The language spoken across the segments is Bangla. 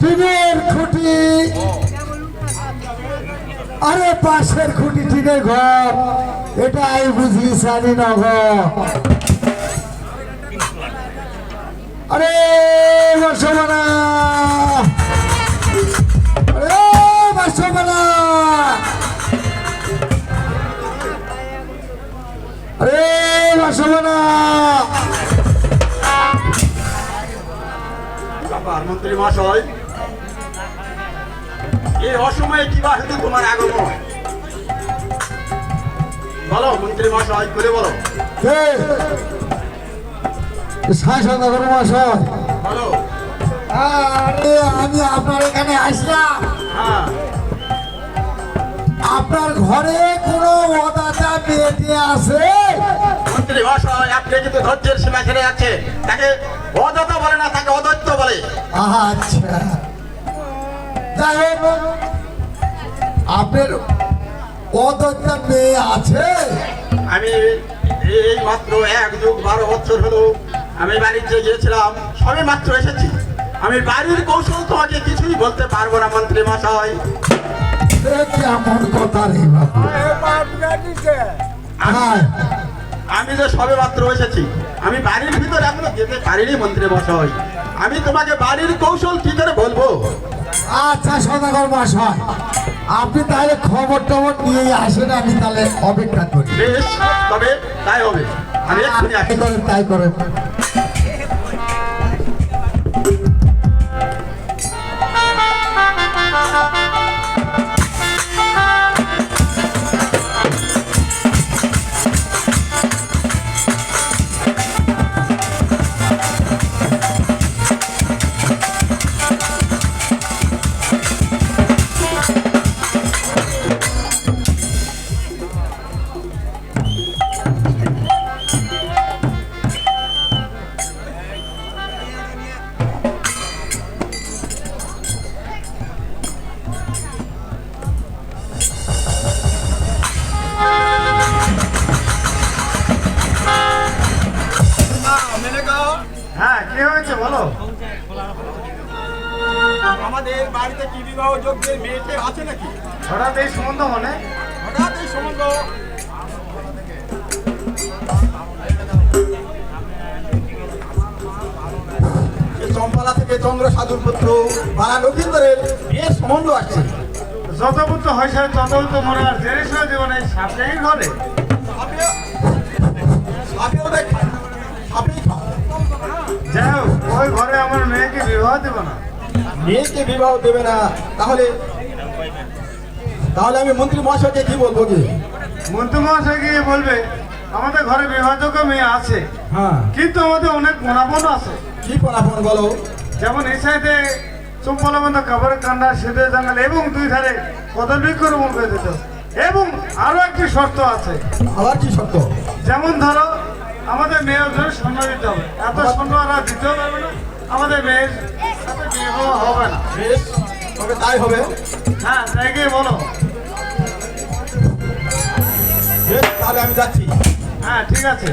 টিনের খুঁটি। আরে পাশের খুঁটি টিনের ঘর। এটাই বুঝি সানি নগর আরে বাসমানা আরে বাসমানা আরে বাসমানা ব্যাপার মন্ত্রী মহাশয়। এই অসময়ে কি বা হেতু তোমার আগমন? বলো মন্ত্রী মহাশয় করে বলো। কে শাসনগর মশাই বলো। আরে আমি আপনার এখানে আসলাম। হ্যাঁ। আপনার ঘরে কোনো অদাতা মেয়েটি আছে মন্ত্রী মহাশয় আপনি কিন্তু ধৈর্যের সীমা ছেড়ে যাচ্ছে তাকে অদত্ত বলে না তাকে অদত্ত বলে। আচ্ছা। যাই হোক আপনার অদাতা মেয়ে আছে? আমি এই মাত্র এক যুগ বারো বছর হলো আমি বাণিজ্যে গিয়েছিলাম সবে মাত্র এসেছি। আমি বাড়ির কৌশল তোমাকে কিছুই বলতে পারব না মন্ত্রী এ কেমন কথা রে বাবু। হ্যাঁ। আমি যে সবে মাত্র এসেছি আমি বাড়ির ভিতরে এখনও যেতে পারিনি মন্ত্রী মশাই। আমি তোমাকে বাড়ির কৌশল কি করে বলব? আচ্ছা সদাগর মশাই আপনি তাহলে খবর টবর নিয়ে আসেন আমি তাহলে অপেক্ষা করি। বেশ তবে তাই হবে। আমি আসি তাই করেন। বিয়ের সম্বন্ধ আসছে যতপুত্র হয়েছে ততপুত্র মনে আর জেনে শুনে দেবো না ঘরে যাই হোক ওই ঘরে আমার মেয়েকে বিবাহ দেবো না। মেয়েকে বিবাহ দেবে না। তাহলে তাহলে আমি মন্ত্রী মহাশয়কে কি বলব কি? মন্ত্রী মহাশয় গিয়ে বলবে আমাদের ঘরে বিবাহযোগ্য মেয়ে আছে হ্যাঁ। কিন্তু আমাদের অনেক মোনাপন আছে। কি পরাপন বলো? যেমন এই সাইডে চুম্পলাবন্ধ কাপড়ের কান্না সেদে জাঙ্গাল এবং দুই ধারে কদল বৃক্ষ রোপণ করে দিতে হবে। এবং আরও একটি শর্ত আছে। আবার কি শর্ত? যেমন ধরো আমাদের মেয়ের জন্য স্বর্ণ দিতে হবে। এত স্বর্ণ আর দিতেও পারবে না। আমাদের মেয়ের সাথে বিয়ে হওয়া হবে না। বেশ তবে তাই হবে। হ্যাঁ তাই গিয়ে বলো। বেশ তাহলে আমি যাচ্ছি। হ্যাঁ ঠিক আছে।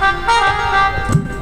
মহাশয় হ্যাঁ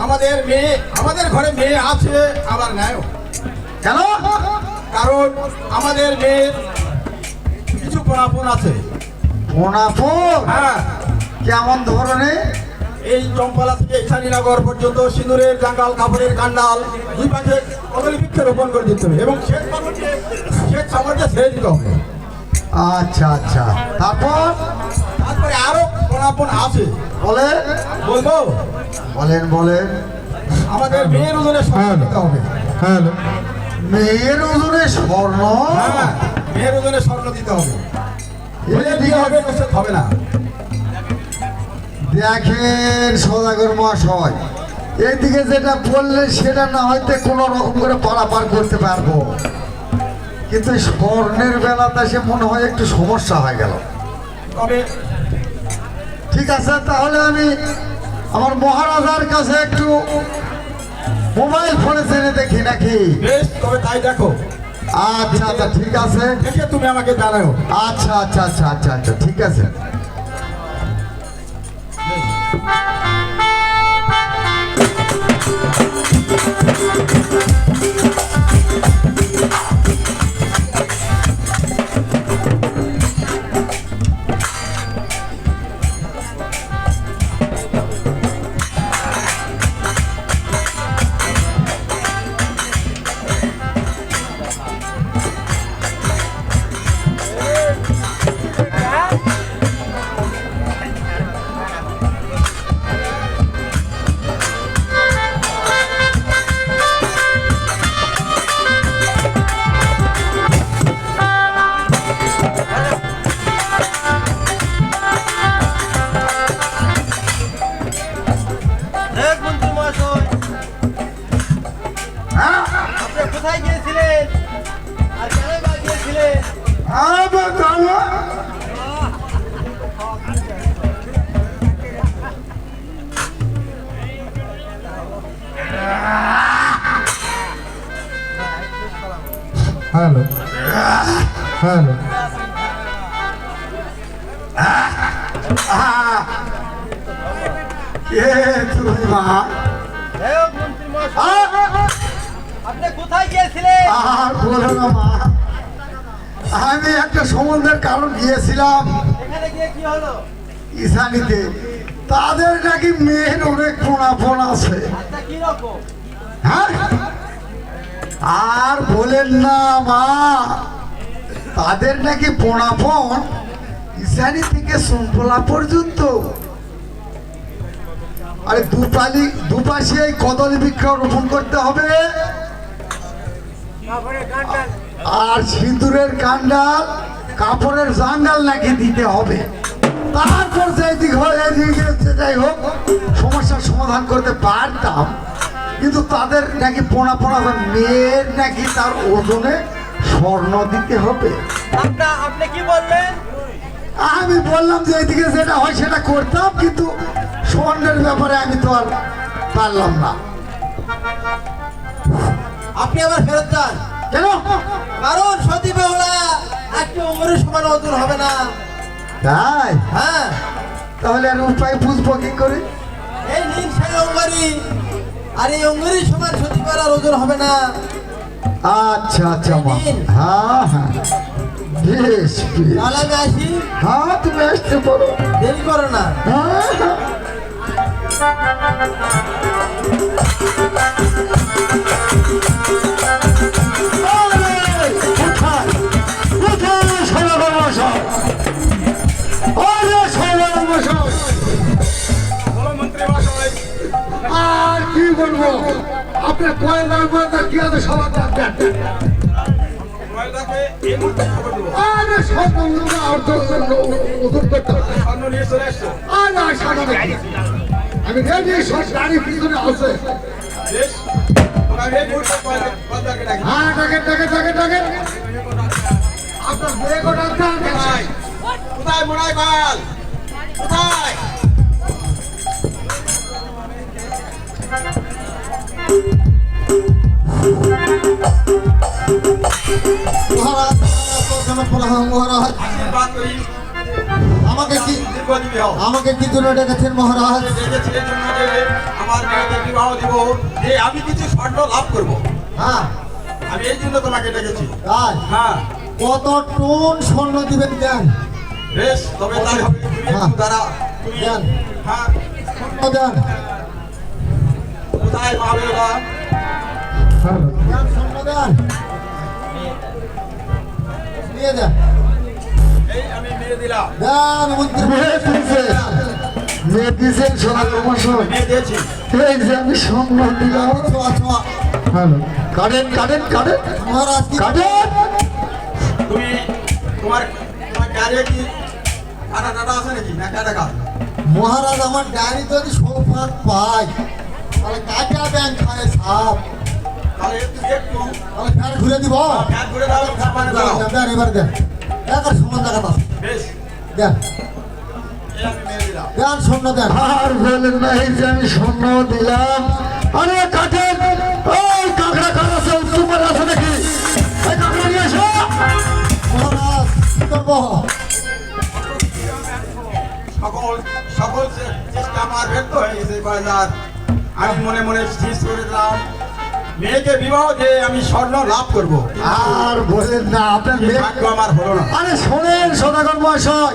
আমাদের মেয়ে আমাদের ঘরে মেয়ে আছে আবার নাই কেন? কারণ আমাদের মেয়ের কিছু পরাপন আছে। মোনাপুর হ্যাঁ। কেমন ধরনের? এই চম্পালা থেকে ঈশানীনগর পর্যন্ত সিঁদুরের জাঙ্গাল কাপড়ের কান্ডাল দুই পাশে কদলী বৃক্ষ রোপণ করে দিতে হবে। এবং শেষ শেষ সামর্থ্যে ছেড়ে দিতে হবে। আচ্ছা আচ্ছা। তারপর? তারপরে আরও পরাপন আছে। বলে বলব? বলেন বলেন। আমাদের মেয়ের ওজনে স্বর্ণ দিতে হবে। হ্যাঁ মেয়ের ওজনে স্বর্ণ? মেয়ের ওজনে স্বর্ণ দিতে হবে। হবে না। দেখেন সদাগর মহাশয় এইদিকে যেটা বললে সেটা না হয়তো কোনো রকম করে পারাপার করতে পারব। কিন্তু স্বর্ণের বেলাতে সে মনে হয় একটু সমস্যা হয়ে গেল। তবে ঠিক আছে তাহলে আমি আমার মহারাজার কাছে একটু মোবাইল ফোনে জেনে দেখি নাকি? বেশ তবে তাই দেখো। আচ্ছা আচ্ছা ঠিক আছে। দেখে তুমি আমাকে জানাও। আচ্ছা আচ্ছা আচ্ছা আচ্ছা আচ্ছা ঠিক আছে। এক হ্যালো হ্যালো কে তুমি মা? আপনি কোথায় গিয়েছিলেন? আর বলো না মা। আমি একটা সম্বন্ধের কারণ গিয়েছিলাম। এখানে গিয়ে কি হলো? ইসানিতে তাদের নাকি মেয়ের অনেক পোনাপন আছে। আচ্ছা কি রকম? হ্যাঁ? আর বলেন না, মা। তাদের নাকি পোনাপন। ইসানি থেকে সম্পলা পর্যন্ত। আরে দুপালি দুপাশে কদলী বৃক্ষ রোপণ করতে হবে। আর সিঁদুরের কান্ডাল কাপড়ের জাঙ্গাল নাকি দিতে হবে। তারপর যেদিক হয় যাই হোক, সমস্যার সমাধান করতে পারতাম। কিন্তু তাদের নাকি পোনা পোনা মেয়ের নাকি তার ওজনে স্বর্ণ দিতে হবে। আপনি কি বললেন? আমি বললাম যে এদিকে যেটা হয় সেটা করতাম কিন্তু স্বর্ণের ব্যাপারে আমি তো আর পারলাম না। আপনি আবার ফেরত যান। কেন? কারণ সতী বেহুলা একটি উমরের সমান ওজন হবে না। তাই? হ্যাঁ। তাহলে আর উপায় বুঝব কি করে? এই নীল সেই অঙ্গারি আর এই অঙ্গারির সমান সতী করার ওজন হবে না। আচ্ছা আচ্ছা মা। হ্যাঁ হ্যাঁ। বেশ বেশ। তাহলে আমি আসি। হ্যাঁ তুমি আসতে পারো। দেরি করো না। হ্যাঁ হ্যাঁ। কি বলব, আপনার কয়েকবার কয়েকবার কি আছে সবার আরে সব বন্ধুরা সামনে আমি রেডি, সব গাড়ি পিছনে আছে। হ্যাঁ ডাকে ডাকে ডাকে ডাকে আপনার বেগও ডাক্তার কোথায়? মোড়াই বাল? কোথায়? আমাকে কি আমাকে কি জন্য ডেকেছেন মহারাজ? আমার বিবাহ দিব যে আমি কিছু স্বর্ণ লাভ করব হ্যাঁ। আমি এই জন্য তোমাকে ডেকেছি হ্যাঁ। কত টন স্বর্ণ দিবেন দেন? বেশ তবে তাই হবে। তুমি হ্যাঁ। তুমি দেন। হ্যাঁ। স্বর্ণ দেন। কোথায় বেলা স্বর্ণ দেন। এই যে আমি স্বর্ণ দিলাম। কাটেন কাটেন কাটেন। মহারাজ কাটেন। তুমি তোমার কি কাটা টাটা আছে নাকি? না কাটা কাট মহারাজ আমার ডায়েরি যদি সৌভাগ পাই তাহলে কাকা ব্যাংক খায় সাপ। তাহলে ফ্যান ঘুরে দিব। ফ্যান দাও মানে দাও। দেন এবার দেন একার সমান জায়গা বেশ। দেন দেন শূন্য দেন আর বলেন না এই যে আমি স্বর্ণ দিলাম। আরে কাঠের ওই কাঁকড়া কার আছে তোমার আছে নাকি? এই কাঁকড়া নিয়ে এসো। মহারাজ করব সকল সকল চেষ্টা আমার ব্যর্থ হয়ে গেছে বাজার আমি মনে মনে স্থির করে দিলাম। মেয়েকে বিবাহ দিয়ে আমি স্বর্ণ লাভ করব। আর বলেন না আপনার মেয়ে আমার হলো না। আরে শোনেন সদাগর মহাশয়।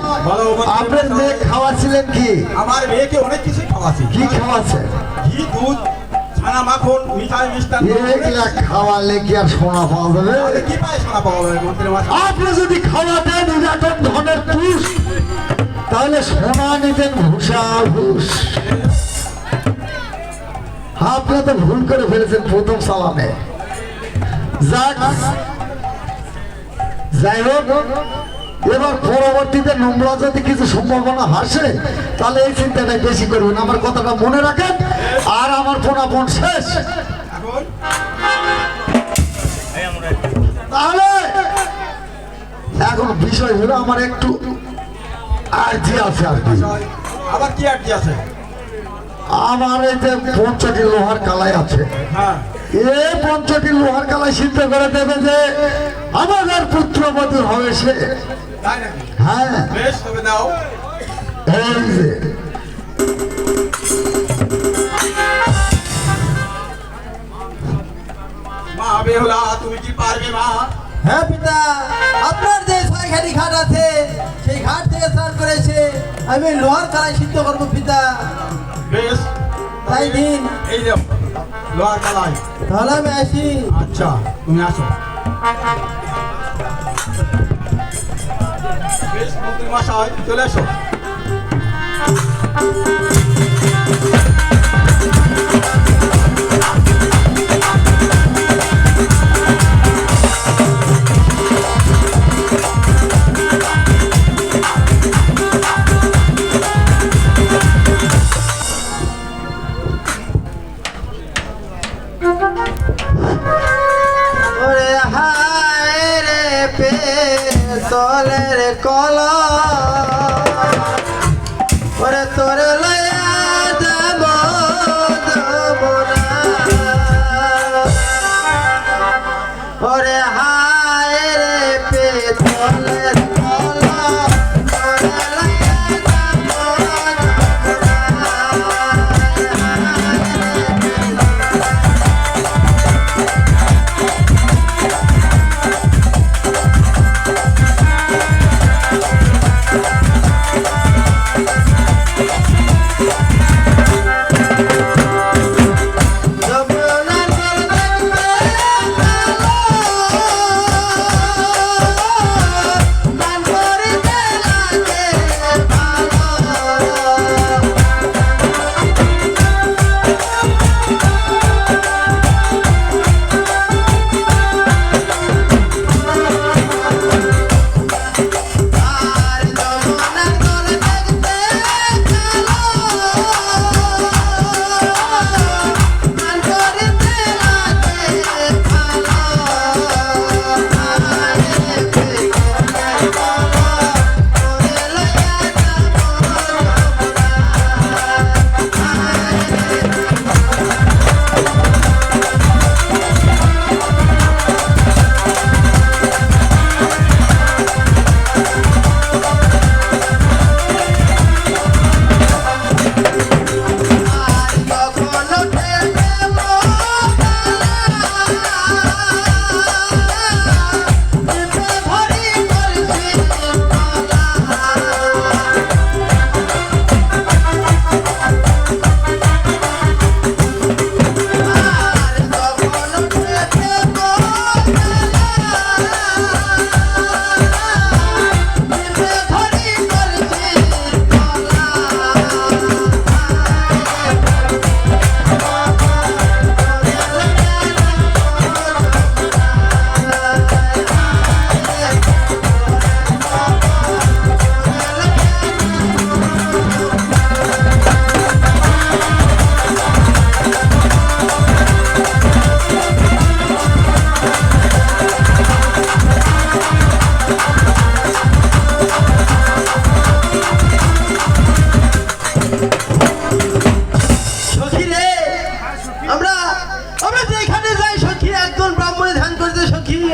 আপনার মেয়ে খাওয়াচ্ছিলেন কি? আমার মেয়েকে অনেক কিছুই খাওয়াছি কি খাওয়াচ্ছে? ঘি দুধ ছানা মাখন মিঠাই মিষ্টান্ন। এগুলা খাওয়ালে কি আর সোনা পাওয়া যাবে? তাহলে কি পায় শোনা পাওয়া যাবে আপনি যদি খাওয়াতেন ধনের তাহলে সোনা নিতেন ভূষা ঘুষ আপনি তো ভুল করে ফেলেছেন প্রথম সালামে। যাই হোক, এবার পরবর্তীতে নোংরা যদি কিছু সম্ভাবনা হাসে তাহলে এই চিন্তাটা বেশি করবেন। আমার কথাটা মনে রাখেন, আর আমার পোনাপন শেষ। তাহলে, এখন বিষয় হলো আমার একটু আর্জি আছে আর কি। আবার কি আটটি আছে? আমার যে পঞ্চটি লোহার কালাই আছে। হ্যাঁ। এই পঞ্চটি লোহার কালাই সিদ্ধ করে দেবে যে আমাদের পুত্রবধূ হবে সে। হ্যাঁ। এই যে। তুমি কি পারবে মা? হ্যাঁ পিতা। আপনার যে ঘাট আছে সেই ঘাট থেকে স্নান করেছে। আমি লোহার কালাই সিদ্ধ করব পিতা। বেশ। তাই দিন। এই যে লোহার কালাই তাহলে আমি আসি। আচ্ছা তুমি আসো। বেশ মন্ত্রী মশাই চলে এসো।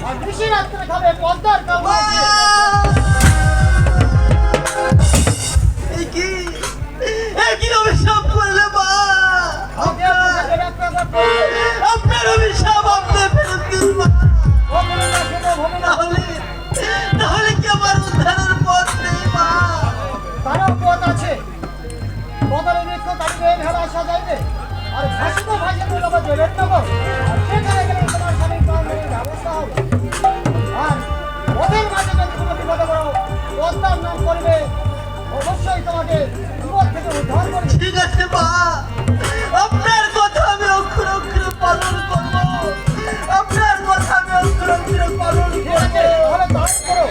আর রাত্রে খাবে পদ্মার কাপড় কি কি অভিশাপ করলে মা অভিশাপ আপনি ফেরত দিন মা তাহলে তাহলে কি আমার উদ্ধারের পথ নেই মা পথ আছে বদলে বৃক্ষ আর ভাসিত ভাসিত লোক জলের নেব সেখানে গেলে তোমার স্বামীর ব্যবস্থা হবে। পদ্মার নাম করবে অবশ্যই তোমাকে বিপদ থেকে উদ্ধার করবে। ঠিক আছে মা। আপনার কথা আমি অক্ষর অক্ষর পালন করব। আপনার কথা আমি অক্ষর অক্ষর পালন করব। তাহলে তাই করো।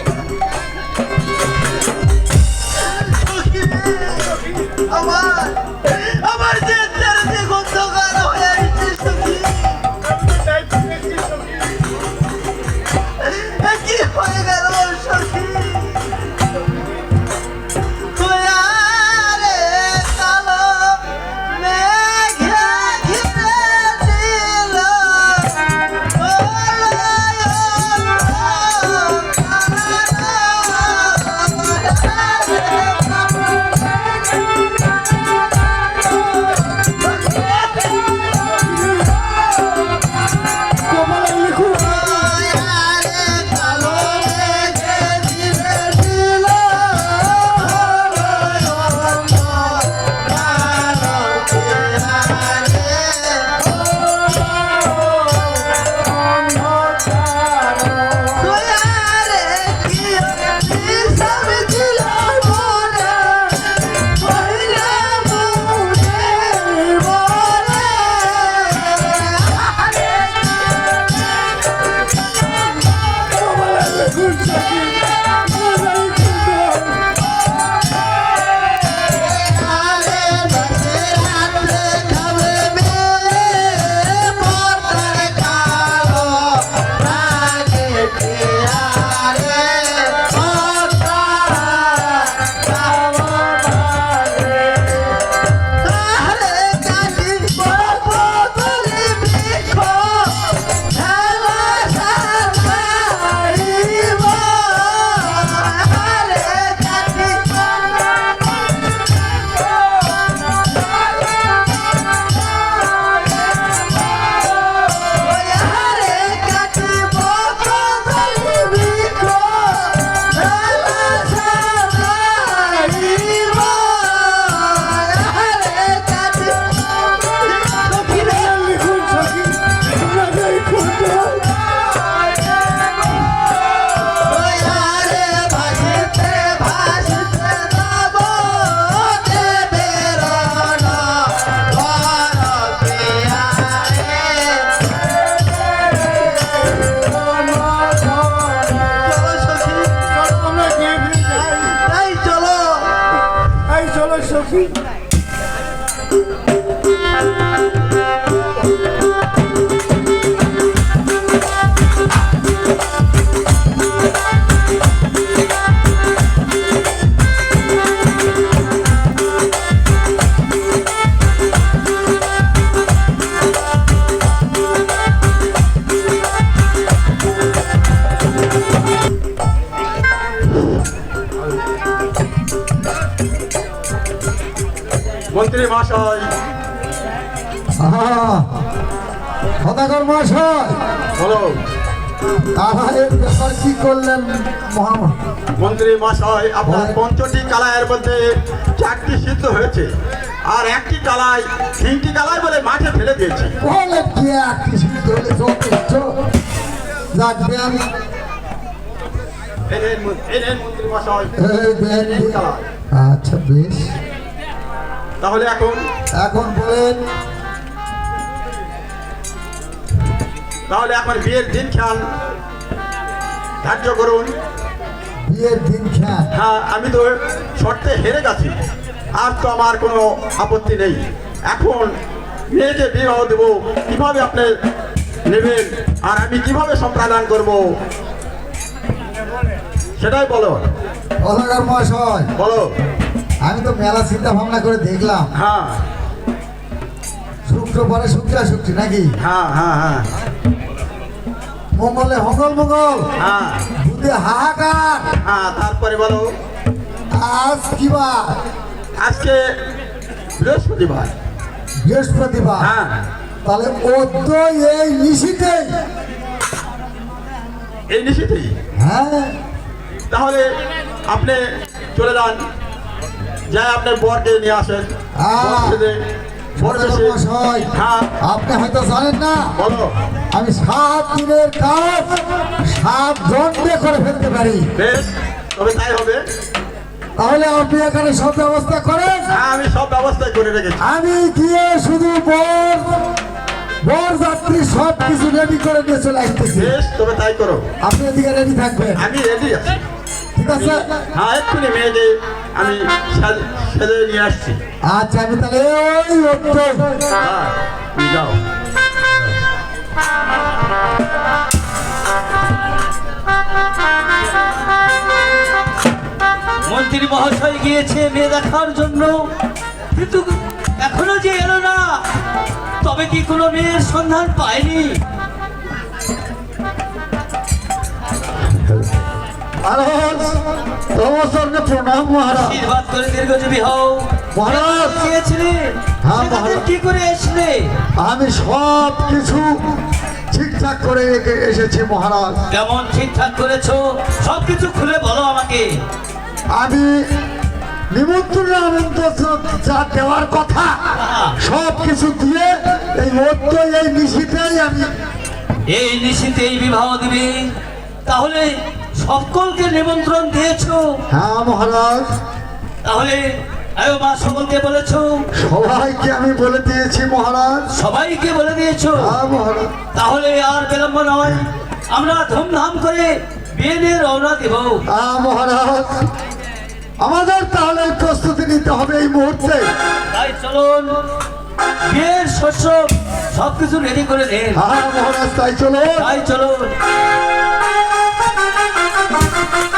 আমার আমার যে চারিদিক অন্ধকার হয়ে সখী। কি হয়ে গেল? সদাগর মহাশয়। বলো। কাভারের ব্যাপার কি করলেন মন্ত্রী মহাশয় আপনার পঞ্চটি কালায়ের মধ্যে চারটি সিদ্ধ হয়েছে। আর একটি কালাই তিনটি কালাই বলে মাঠে ফেলে দিয়েছি। বলে কি একটি সিদ্ধ হলে যথেষ্ট লাগবে আমি। আচ্ছা বেশ। তাহলে এখন এখন বলেন তাহলে এখন বিয়ের দিন খান ধার্য করুন। বিয়ের দিন খেয়াল। হ্যাঁ আমি তো শর্তে হেরে গেছি। আর তো আমার কোনো আপত্তি নেই। এখন মেয়েকে বিবাহ দেবো কীভাবে আপনি নেবেন? আর আমি কীভাবে সম্প্রদান করব? সেটাই বলো। অধকার মহাশয় বলো। আমি তো মেলা চিন্তা ভাবনা করে দেখলাম। হ্যাঁ। শুক্র পরে শুক্রা শুক্রি নাকি? হ্যাঁ হ্যাঁ হ্যাঁ। মঙ্গলে হঙ্গল মঙ্গল। হ্যাঁ। হাহাকার। হ্যাঁ তারপরে বলো। আজ কি বার? আজকে বৃহস্পতিবার। বৃহস্পতিবার। হ্যাঁ। তাহলে অদ্য এই নিশিতেই। এই নিশিতেই? হ্যাঁ। তাহলে আপনি চলে যান। যাই আপনার বরকে নিয়ে আসেন। হ্যাঁ। আপনি হয়তো জানেন না আমি সাত দিনের কাজ সাত ঘন্টে করে ফেলতে পারি। বেশ তবে তাই হবে। তাহলে আপনি এখানে সব ব্যবস্থা করেন? হ্যাঁ আমি সব ব্যবস্থাই করে রেখেছি। আমি গিয়ে শুধু বর বর যাত্রী সব কিছু রেডি করে নিয়ে চলে আসতেছি। বেশ তবে তাই করো। আপনি এদিকে রেডি থাকবেন। আমি রেডি আছি। ঠিক আছে হ্যাঁ এক্ষুনি মেয়েকে আমি সেজে নিয়ে আসছি। আচ্ছা আমি তাহলে ওই অদ্যই হ্যাঁ যাও। মন্ত্রী মহাশয় গিয়েছে মেয়ে দেখার জন্য। কিন্তু এখনও যে এলো না তবে কি কোনো মেয়ের সন্ধান পায়নি? প্রণাম মহারাজ আশীর্বাদ করে দীর্ঘজীবী হও। মহারাজ। গিয়েছিলে হ্যাঁ, মহারাজ। কি করে আসলে আমি সব কিছু ঠিকঠাক করে রেখে এসেছি মহারাজ। কেমন ঠিকঠাক করেছ? সব কিছু খুলে বলো আমাকে। আমি নিমন্ত্রণ আমন্ত্রণ যা দেওয়ার কথা সব কিছু দিয়ে এই এই নিশিতেই আমি এই বিবাহ দিবে। তাহলে সকলকে নিমন্ত্রণ দিয়েছ। হ্যাঁ মহারাজ। তাহলে আয়ো মা সকলকে বলেছ। সবাইকে আমি বলে দিয়েছি মহারাজ। সবাইকে বলে দিয়েছ। হ্যাঁ মহারাজ। তাহলে আর বিলম্ব নয়। আমরা ধুমধাম করে বিয়ে নিয়ে রওনা দেব। হ্যাঁ মহারাজ। আমাদের তাহলে প্রস্তুতি নিতে হবে এই মুহূর্তে। তাই চলুন বিয়ের শস্য সবকিছু রেডি করে দেন হ্যাঁ মহারাজ তাই চলো তাই চলুন। Thank you.